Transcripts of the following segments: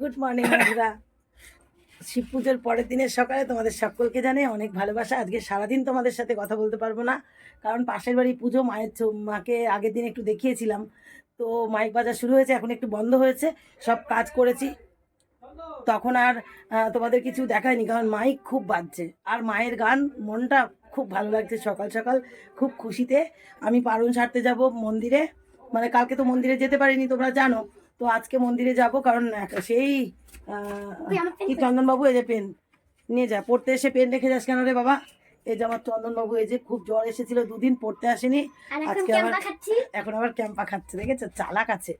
Good morning বন্ধুরা। শিব পুজোর পরের দিনের সকালে তোমাদের সকলকে জানে অনেক ভালোবাসা। আজকে সারাদিন তোমাদের সাথে কথা বলতে পারব না, কারণ পাশের বাড়ি পুজো, মায়ের মাকে আগের দিন একটু দেখিয়েছিলাম। তো মাইক বাজার শুরু হয়েছে, এখন একটু বন্ধ হয়েছে, সব কাজ করেছি। তখন আর তোমাদের কিছু দেখায়নি, কারণ মাইক খুব বাজছে। আর মায়ের গান, মনটা খুব ভালো লাগছে সকাল সকাল, খুব খুশিতে। আমি পারণ সারতে যাব মন্দিরে। মানে কালকে তো মন্দিরে যেতে পারিনি, তোমরা জানো। তো আজকে মন্দিরে যাব কারণ সেই কি চন্দনবাবু এই যে পেন নিয়ে যা পড়তে এসে পেন রেখে যাস কেন রে বাবা? এই যে আমার চন্দনবাবু এই যে খুব জ্বর এসেছিল দুদিন পড়তে আসেনি। আজকে আবার খাচ্ছি? এখন আবার ক্যাম্পা খাচ্ছে দেখেছ? চালাক আছে।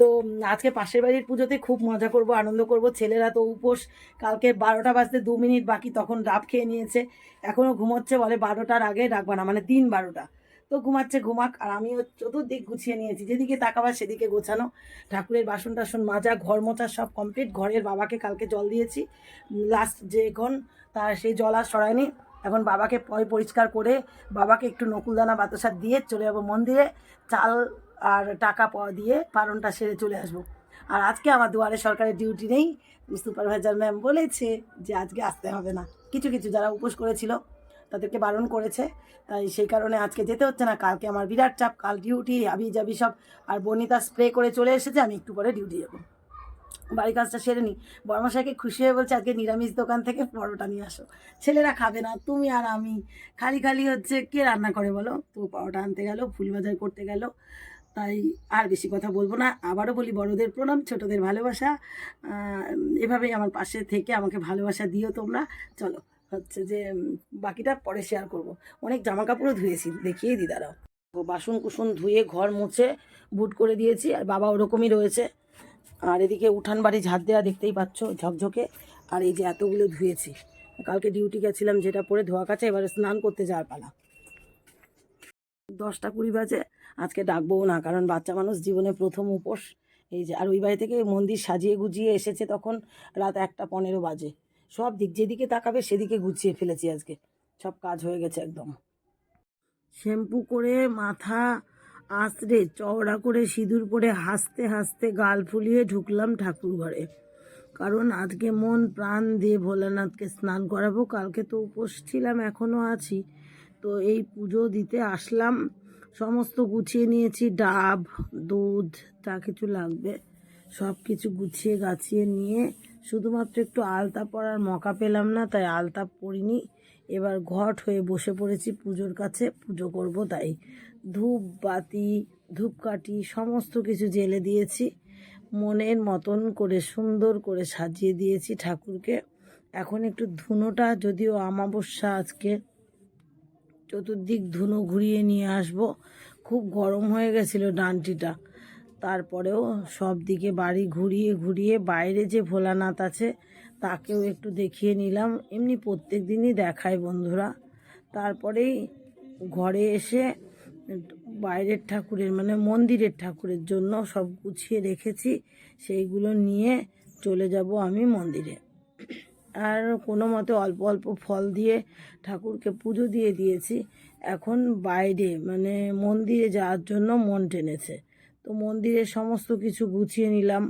তো আজকে পাশের বাড়ির পুজোতে খুব মজা করব আনন্দ করব। ছেলেরা তো উপোস কালকে বারোটা বাজতে দু মিনিট বাকি তখন ডাব খেয়ে নিয়েছে। এখনও ঘুমোচ্ছে বলে বারোটার আগে ডাকবা না মানে দিন বারোটা। তো ঘুমাচ্ছে, ঘুমাক। আর আমিও চতুর্দিক গুছিয়ে নিয়েছি। যেদিকে তাকাবার সেদিকে গোছানো। ঠাকুরের বাসন টাসন মাজা, ঘর মোচা সব কমপ্লিট ঘরের বাবাকে কালকে জল দিয়েছি। লাস্ট যে এখন, তার সেই জল আর সরায়নি। এখন বাবাকে পয় পরিষ্কার করে, বাবাকে একটু নকুলদানা বাতাসার দিয়ে চলে যাব মন্দিরে। চাল আর টাকা পাওয়া দিয়ে পালনটা সেরে চলে আসব। আর আজকে আমার দুয়ারে সরকারের ডিউটি নেই। সুপারভাইজার ম্যাম বলেছে যে আজকে আসতে হবে না। কিছু কিছু যারা উপোস করেছিল তাদেরকে বারণ করেছে। তাই সেই কারণে আজকে যেতে হচ্ছে না। কালকে আমার বিরাট চাপ, কাল ডিউটি আবি যাবি সব। আর বনিতা স্প্রে করে চলে এসেছে, আমি একটু পরে ডিউটি যাব। বাড়ির কাজটা সেরে নিই বর্মশাইকে খুশি হয়ে বলছে, আজকে নিরামিষ দোকান থেকে পরোটা নিয়ে আসো। ছেলেরা খাবে না, তুমি আর আমি। খালি খালি হচ্ছে, কে রান্না করে বলো? তো পরোটা আনতে গেল, ফুল বাজার করতে গেল। তাই আর বেশি কথা বলব না। আবারও বলি, বড়দের প্রণাম, ছোটদের ভালোবাসা। এভাবেই আমার পাশে থেকে আমাকে ভালোবাসা দিও তোমরা। চলো। হচ্ছে যে বাকিটা পরে শেয়ার করব। অনেক জামা কাপড়ও ধুয়েছি, দেখিয়ে দি দাঁড়াও। বাসন কুসন ধুয়ে ঘর মুছে বুট করে দিয়েছি, আর বাবা ওরকমই রয়েছে। আর এদিকে উঠান বাড়ি ঝাঁট দেওয়া দেখতেই পাচ্ছ ঝকঝকে। আর এই যে এতগুলো ধুয়েছি, কালকে ডিউটি গেছিলাম যেটা পরে ধোয়া কাছে এবারে স্নান করতে যাওয়ার পালা। দশটা কুড়ি বাজে, আজকে ডাকবো না, কারণ বাচ্চা মানুষ জীবনে প্রথম উপোস। এই যে, আর ওই বাড়ি থেকে মন্দির সাজিয়ে গুজিয়ে এসেছে তখন রাত একটা পনেরো বাজে। সব দিক যেদিকে তাকাবে সেদিকে গুছিয়ে ফেলেছি আজকে। সব কাজ হয়ে গেছে একদম। শ্যাম্পু করে মাথা, আঁচড়ে, চওড়া করে সিঁদুর পরে হাসতে হাসতে গাল ফুলিয়ে ঢুকলাম ঠাকুর ঘরে। কারণ আজকে মন, প্রাণ দিয়ে ভোলানাথকে স্নান করাবো। কালকে তো উপোস ছিলাম এখনও আছি। তো এই পুজো দিতে আসলাম। সমস্ত গুছিয়ে নিয়েছি, ডাব, দুধ, যা কিছু লাগবে সব কিছু গুছিয়ে গাছিয়ে নিয়ে শুধুমাত্র একটু আলতা পরার মকা পেলাম না, তাই আলতা পরিনি। এবার ঘট হয়ে বসে পড়েছি পুজোর কাছে, পুজো করব তাই। ধূপ, বাতি, ধূপকাঠি, সমস্ত কিছু জেলে দিয়েছি। মনের মতন করে, সুন্দর করে সাজিয়ে দিয়েছি ঠাকুরকে। এখন একটু ধুনোটা, যদিও আমাবস্যা আজকে, চতুর্দিক ধুনো ঘুরিয়ে নিয়ে আসব। খুব গরম হয়ে গেছিল ডানটিটা। তারপরেও সব দিকে বাড়ি ঘুরিয়ে ঘুরিয়ে বাইরে যে ভোলানাথ আছে, তাকেও একটু দেখিয়ে নিলাম। এমনি প্রত্যেক দিনই দেখায় বন্ধুরা। তারপরেই ঘরে এসে বাইরের ঠাকুরের মানে মন্দিরের ঠাকুরের জন্য সব গুছিয়ে রেখেছি। সেইগুলো নিয়ে চলে যাব আমি মন্দিরে। আর কোনো মতে অল্প অল্প ফল দিয়ে ঠাকুরকে পুজো দিয়ে দিয়েছি। এখন বাইরে মানে মন্দিরে যাওয়ার জন্য মন টেনেছে। তো মন্দিরে সমস্ত কিছু গুছিয়ে নিলাম।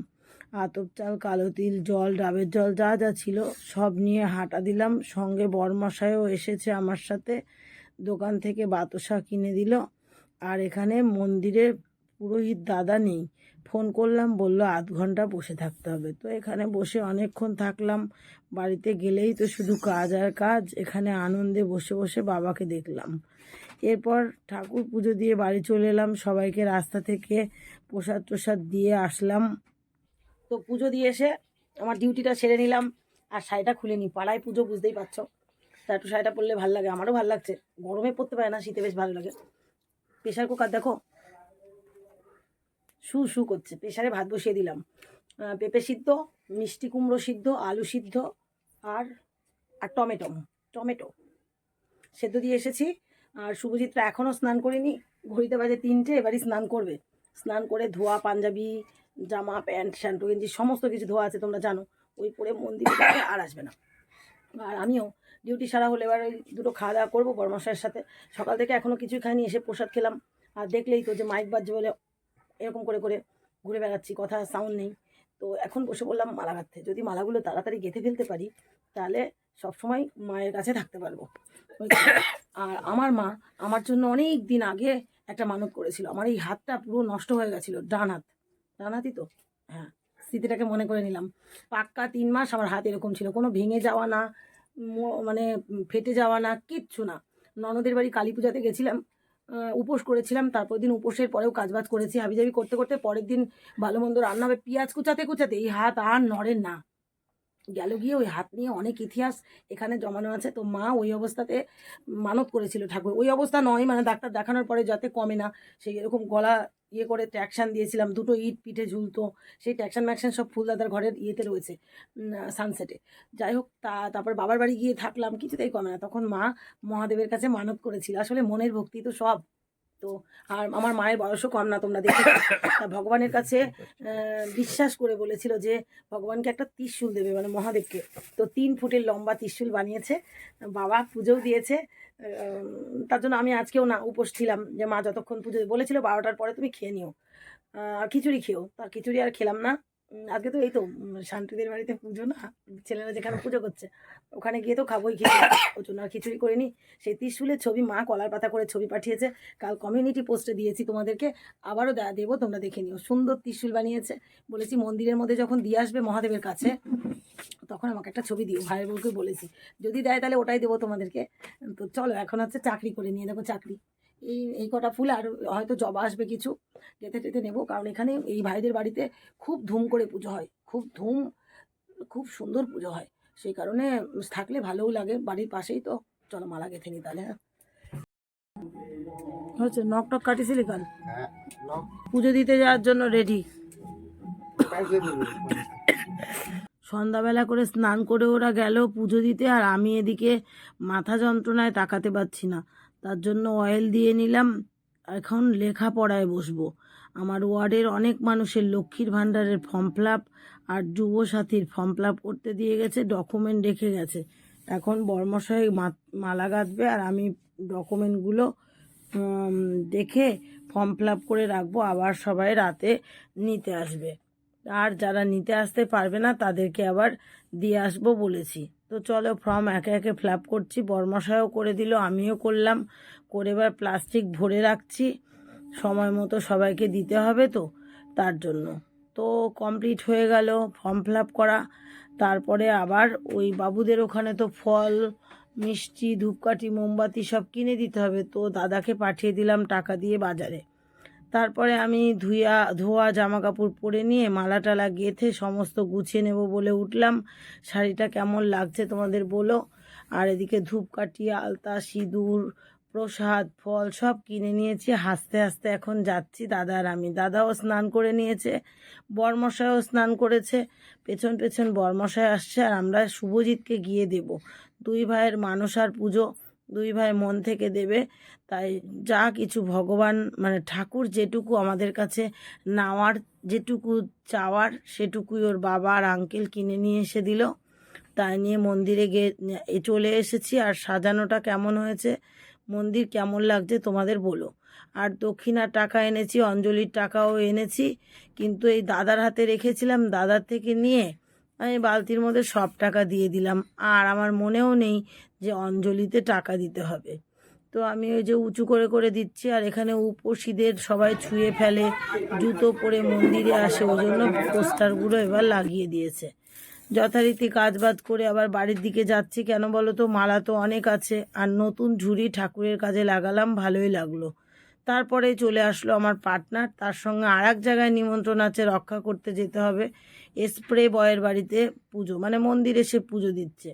আতপ চাল, কালো তিল, জল, ডাবের জল, যা যা ছিল সব নিয়ে হাঁটা দিলাম। সঙ্গে বরমশাইও এসেছে আমার সাথে। দোকান থেকে বাতাসা কিনে দিল। আর এখানে মন্দিরের পুরোহিত দাদা নেই। ফোন করলাম, বলল আধ ঘণ্টা বসে থাকতে হবে। তো এখানে বসে অনেকক্ষণ থাকলাম। বাড়িতে গেলেই তো শুধু কাজ আর কাজ। এখানে আনন্দে বসে বসে বাবাকে দেখলাম। এরপর ঠাকুর পুজো দিয়ে বাড়ি চলে এলাম। সবাইকে রাস্তা থেকে প্রসাদ প্রসাদ দিয়ে আসলাম। তো পুজো দিয়ে এসে আমার ডিউটিটা সেরে নিলাম আর শাড়িটা খুলে নিই। পাড়ায় পুজো, বুঝতেই পারছ? তা একটু শাড়িটা পরলে ভালো লাগে, আমারও ভালো লাগছে। গরমে পরতে পারে না, শীতে বেশ ভালো লাগে। প্রেশার কুকার দেখো শু শু করছে। প্রেশারে ভাত বসিয়ে দিলাম। পেঁপে সিদ্ধ, মিষ্টি কুমড়ো সিদ্ধ, আলু সিদ্ধ আর আর টমেটো টমেটো। সেদ্ধ দিয়ে এসেছি। আর শুভজিৎরা এখনও স্নান করিনি। ঘড়িতে বাজে তিনটে, এবারই স্নান করবে। স্নান করে ধোয়া, পাঞ্জাবি, জামা, প্যান্ট শ্যান্টু গেঞ্জি, সমস্ত কিছু ধোয়া আছে, তোমরা জানো। ওই পরে মন্দিরে আর আসবে না। আর আমিও ডিউটি সারা হলে এবার ওই দুটো খাওয়া দাওয়া করব বর্মশাইয়ের সাথে। সকাল থেকে এখনও কিছুই খাইনি, এসে প্রসাদ খেলাম। আর দেখলেই তো যে মাইক বাজছে বলে এরকম করে করে ঘুরে বেড়াচ্ছি, কথা সাউন্ড নেই। তো এখন বসে বললাম মালা গাঁথতে। যদি মালাগুলো তাড়াতাড়ি গেঁথে ফেলতে পারি, তাহলে সবসময় মায়ের কাছে থাকতে পারব। আর আমার মা আমার জন্য অনেক দিন আগে একটা মানত করেছিল। আমার এই হাতটা পুরো নষ্ট হয়ে গেছিল, ডান হাত। ডান হাতই তো? হ্যাঁ স্মৃতিটাকে মনে করে নিলাম। পাক্কা তিন মাস আমার হাত এরকম ছিল, কোনো ভেঙে যাওয়া না মানে ফেটে যাওয়া না, কিচ্ছু না। ননদের বাড়ি কালী পূজাতে গেছিলাম উপোস করেছিলাম তারপর দিন উপোসের পরেও কাজবাজ করেছি। হাবিজাবি করতে করতে পরের দিন ভালো মন্দ রান্না হবে। পেঁয়াজ কুচাতে কুচাতে এই হাত আর নড়ে না। গেল গিয়ে ওই হাত নিয়ে অনেক ইতিহাস এখানে জমানো আছে। তো মা ওই অবস্থাতে মানত করেছিল ঠাকুর। ওই অবস্থা নয় মানে ডাক্তার দেখানোর পরে যাতে কমে না। সেই এরকম গলা ইয়ে করে ট্যাকশান দিয়েছিলাম, দুটো ইট পিঠে ঝুলতো। সেই ট্যাকশান ম্যাকশান সব ফুলদাদার ঘরের ইয়েতে রয়েছে সানসেটে যাই হোক, তা, তারপর বাবার বাড়ি গিয়ে থাকলাম, কিছুতেই কমে না। তখন মা মহাদেবের কাছে মানত করেছিল। আসলে মনের ভক্তি তো সব। তো আর আমার মায়ের বয়সও কম না, তোমরা দেখে ভগবানের কাছে বিশ্বাস করে বলেছিল যে ভগবানকে একটা ত্রিশূল দেবে মানে মহাদেবকে। তো তিন ফুটের লম্বা ত্রিশূল বানিয়েছে। বাবা পুজোও দিয়েছে। তার জন্য আমি আজকেও না উপোস ছিলাম যে মা যতক্ষণ পুজো বলেছিল বারোটার পরে তুমি খেয়ে নিও। আর খিচুড়ি খেও। তার খিচুড়ি আর খেলাম না। আজকে তো এই তো শান্তিদের বাড়িতে পুজো না, ছেলেরা যেখানে পুজো করছে, ওখানে গিয়ে তো খাবোই খিচুড়ি। ওই জন্য আর খিচুড়ি করিনি। সেই ত্রিশূলের ছবি মা কলার পাতা করে ছবি পাঠিয়েছে। কাল কমিউনিটি পোস্টে দিয়েছি তোমাদেরকে। আবারও দেবো, তোমরা দেখে নিও। সুন্দর ত্রিশূল বানিয়েছে। বলেছি মন্দিরের মধ্যে যখন দিয়ে আসবে মহাদেবের কাছে, তখন আমাকে একটা ছবি দিও। ভাইয়ের বউকে বলেছি। যদি দেয় তাহলে ওটাই দেবো তোমাদেরকে। তো চলো, এখন হচ্ছে চাকরি করে নিয়ে দেখো চাকরি। এই এই কটা ফুল আর হয়তো জবা আসবে কিছু। যেতে টেতে নেব কারণ এখানে এই ভাইদের বাড়িতে খুব ধুম করে পুজো হয়। খুব ধুম খুব সুন্দর পুজো হয়। সেই কারণে থাকলে ভালোও লাগে। বাড়ির পাশেই তো। চলো মালা গেঁথে নি তাহলে হ্যাঁ? হচ্ছে নখ টক কাটিছিলি কাল পুজো দিতে যাওয়ার জন্য রেডি সন্ধ্যাবেলা করে স্নান করে ওরা গেল পুজো দিতে আর আমি এদিকে মাথা যন্ত্রণায় তাকাতে পারছি না। তার জন্য অয়েল দিয়ে নিলাম। এখন লেখাপড়ায় বসবো। আমার ওয়ার্ডের অনেক মানুষের লক্ষ্মীর ভাণ্ডারের ফর্ম ফিল আর যুবসাথীর ফর্ম ফিল করতে দিয়ে গেছে ডকুমেন্ট রেখে গেছে। এখন বর্মশাই মালা গাঁথবে আর আমি ডকুমেন্টগুলো দেখে ফর্ম ফিল করে রাখব, আবার সবাই রাতে নিতে আসবে। আর যারা নিতে আসতে পারবে না তাদেরকে আবার দিয়ে আসব বলেছি। তো চলো ফর্ম একে একে ফ্ল্যাপ করছি। বর্মশায়ও করে দিল, আমিও করলাম। করে এবার প্লাস্টিক ভরে রাখছি। সময় মতো সবাইকে দিতে হবে তো, তার জন্য। তো কমপ্লিট হয়ে গেল ফর্ম ফিল করা। তারপরে আবার ওই বাবুদের ওখানে তো ফল, মিষ্টি, ধূপকাঠি, মোমবাতি সব কিনে দিতে হবে। তো দাদাকে পাঠিয়ে দিলাম টাকা দিয়ে বাজারে। তারপরে আমি ধুইয়া, ধোয়া জামা কাপড় পরে নিয়ে মালা টালা গেথে সমস্ত গুছিয়ে নেব বলে উঠলাম। শাড়িটা কেমন লাগছে তোমাদের বলো? আর এদিকে ধূপকাঠি আলতা, সিঁদুর, প্রসাদ, ফল সব কিনে নিয়েছি। হাসতে হাসতে এখন যাচ্ছি দাদা আর আমি। দাদাও স্নান করে নিয়েছে, বর্মশাইও স্নান করেছে। পেছন পেছন বর্মশাই আসছে আর আমরা শুভজিৎকে গিয়ে দেব। দুই ভাইয়ের মানসার পুজো। দুই ভাই মন থেকে দেবে। তাই যা কিছু ভগবান মানে ঠাকুর যেটুকু আমাদের কাছে নেওয়ার, যেটুকু চাওয়ার, সেটুকুই ওর বাবা আর আঙ্কেল কিনে নিয়ে এসে দিল। তাই নিয়ে মন্দিরে গিয়ে চলে এসেছি। আর সাজানোটা কেমন হয়েছে? মন্দির কেমন লাগছে তোমাদের বলো। আর দক্ষিণার টাকা এনেছি, অঞ্জলির টাকাও এনেছি। কিন্তু এই দাদার হাতে রেখেছিলাম, দাদার থেকে নিয়ে আমি বালতির মধ্যে সব টাকা দিয়ে দিলাম। আর আমার মনেও নেই যে অঞ্জলিতে টাকা দিতে হবে। তো আমি ওই যে উঁচু করে করে দিচ্ছি আর এখানে উপসীদের সবাই ছুঁয়ে ফেলে, জুতো পরে মন্দিরে আসে। ওই জন্য পোস্টারগুলো এবার লাগিয়ে দিয়েছে। যথারীতি কাজবাজ করে আবার বাড়ির দিকে যাচ্ছি। কেন বলো তো, মালা তো অনেক আছে। আর নতুন ঝুড়ি ঠাকুরের কাজে লাগালাম, ভালোই লাগল। তারপরে চলে আসলো আমার পার্টনার। তার সঙ্গে আর এক জায়গায় নিমন্ত্রণ আছে, রক্ষা করতে যেতে হবে। স্প্রে বয়ের বাড়িতে পুজো মানে মন্দিরে সে পুজো দিচ্ছে।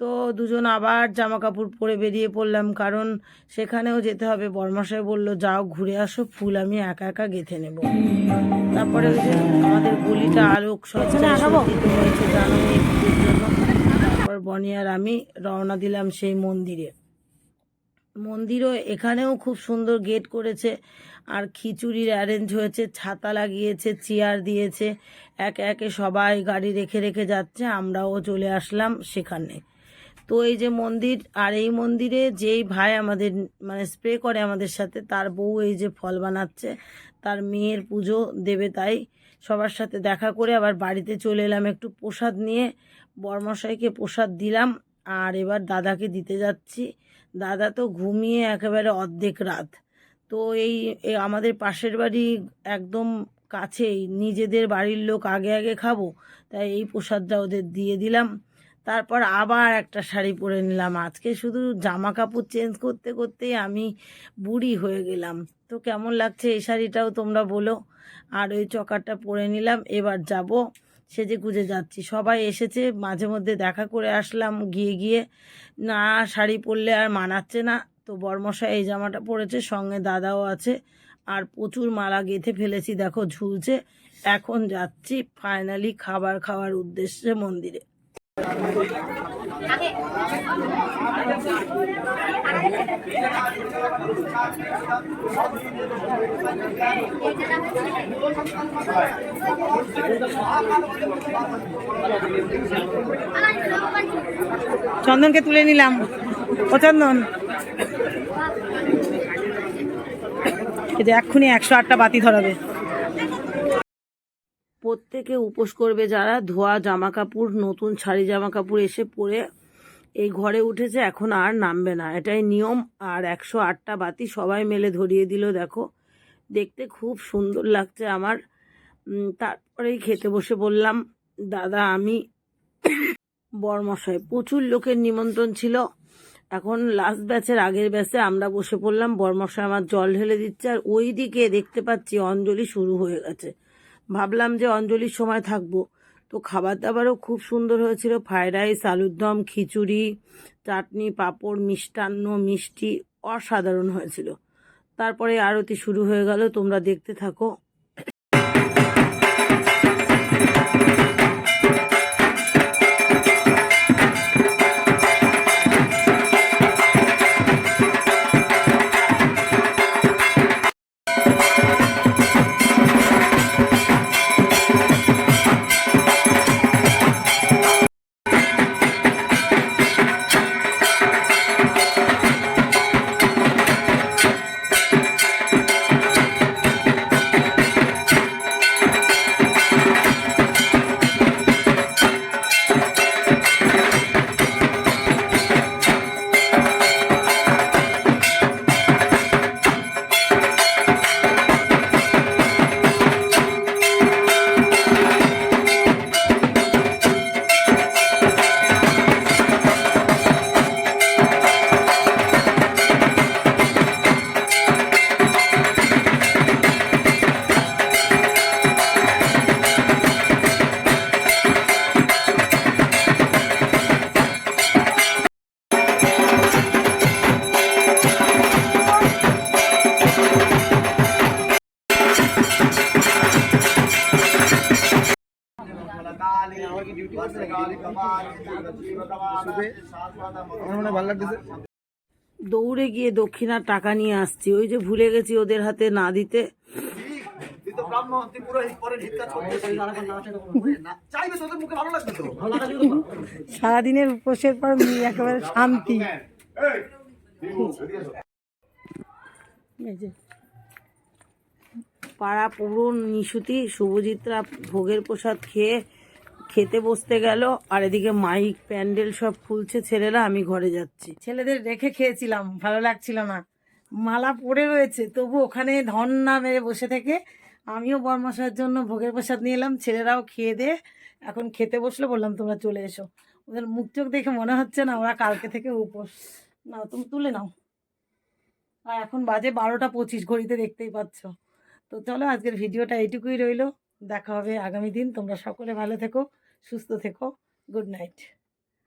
তো দুজন আবার জামা কাপড় পরে বেরিয়ে পড়লাম কারণ সেখানেও যেতে হবে। বর্মাশাই বলল যাও ঘুরে আসো ফুল আমি একা একা গেঁথে নেব। তারপরে ওই যে আমাদের গলিটা আলোক সজ্জিত হয়েছে জানো এই পুজোর জন্য। তারপর বনি আর আমি রওনা দিলাম সেই মন্দিরে। মন্দিরও এখানেও খুব সুন্দর গেট করেছে, আর খিচুড়ির অ্যারেঞ্জ হয়েছে, ছাতা লাগিয়েছে চেয়ার দিয়েছে, একে একে সবাই গাড়ি রেখে রেখে যাচ্ছে, আমরাও চলে আসলাম সেখানে। তো এই যে মন্দির, আর এই মন্দিরে যেই ভাই আমাদের মানে স্প্রে করে আমাদের সাথে, তার বউ এই যে ফল বানাচ্ছে, তার মেয়ের পুজো দেবে তাই সবার সাথে দেখা করে আবার বাড়িতে চলে এলাম, একটু প্রসাদ নিয়ে বরমশাইকে প্রসাদ দিলাম, আর এবার দাদাকে দিতে যাচ্ছি। দাদা তো ঘুমিয়ে একেবারে অর্ধেক রাত। তো এই আমাদের পাশের বাড়ি একদম কাছেই, নিজেদের বাড়ির লোক আগে আগে খাব, তাই এই প্রসাদটা ওদের দিয়ে দিলাম। তারপর আবার একটা শাড়ি পরে নিলাম। আজকে শুধু জামা কাপড় চেঞ্জ করতে করতেই আমি বুড়ি হয়ে গেলাম। তো কেমন লাগছে এই শাড়িটাও তোমরা বলো। আর ওই চকারটা পরে নিলাম। এবার যাব সেজে গুজে যাচ্ছি। সবাই এসেছে, মাঝে মধ্যে দেখা করে আসলাম, গিয়ে গিয়ে না শাড়ি পরলে আর মানাচ্ছে না। তো বর্মশা এই জামাটা পরেছে, সঙ্গে দাদাও আছে, আর প্রচুর মালা গেঁথে ফেলেছি, দেখো ঝুলছে। এখন যাচ্ছি ফাইনালি খাবার খাওয়ার উদ্দেশ্যে মন্দিরে। চন্দনকে তুলে নিলাম। ও চন্দন। এক্ষুনি একশো আটটা বাতি ধরাবে। প্রত্যেকে উপোস করবে যারা ধোয়া জামা কাপড় নতুন শাড়ি জামা কাপড় এসে পরে এই ঘরে উঠেছে, এখন আর নামবে না। এটাই নিয়ম, আর একশো আটটা বাতি সবাই মেলে ধরিয়ে দিল, দেখো। দেখতে খুব সুন্দর লাগছে আমার। তারপরেই খেতে বসে বললাম, দাদা, আমি বরমশাই। প্রচুর লোকের নিমন্ত্রণ ছিল। এখন লাস্ট ব্যাচের আগের ব্যাচে আমরা বসে পড়লাম, বরমশাই আমার জল ঢেলে দিচ্ছে, আর ওই দিকে দেখতে পাচ্ছি অঞ্জলি শুরু হয়ে গেছে। ভাবলাম যে অঞ্জলির সময় থাকব। তো খাবার দাবারও খুব সুন্দর হয়েছিল। ফ্রায়েড রাইস, আলুর দম, খিচুড়ি, চাটনি, পাঁপড়, মিষ্টান্ন, মিষ্টি অসাধারণ হয়েছিল। তারপরে আরতি শুরু হয়ে গেল। তোমরা দেখতে থাকো। দৌড়ে গিয়ে দক্ষিণার টাকা নিয়ে আসছি। ওই যে ভুলে গেছি ওদের হাতে না দিতে। সারাদিনের উপোসের পর একেবারে শান্তি। পাড়া পুরো নিশুতি শুভজিৎরা ভোগের প্রসাদ খেয়ে খেতে বসতে গেল, আর এদিকে মাইক, প্যান্ডেল সব খুলছে ছেলেরা, আমি ঘরে যাচ্ছি। ছেলেদের রেখে খেয়েছিলাম, ভালো লাগছিল না। মালা পড়ে রয়েছে, তবু ওখানে ধন না মেরে বসে থেকে আমিও বরমশার জন্য ভোগের প্রসাদ নিয়ে এলাম, ছেলেরাও খেয়ে দিয়ে এখন খেতে বসলে, বললাম তোমরা চলে এসো। ওদের মুখ চোখ দেখে মনে হচ্ছে না, ওরা কালকে থেকে উপোস। না তুমি তুলে নাও। আর এখন বাজে বারোটা পঁচিশ, ঘড়িতে দেখতেই পাচ্ছ। তো চলো, আজকের ভিডিওটা এইটুকুই রইল। দেখা হবে আগামী দিন। তোমরা সকলে ভালো থেকো সুস্থ থেকো। Good night.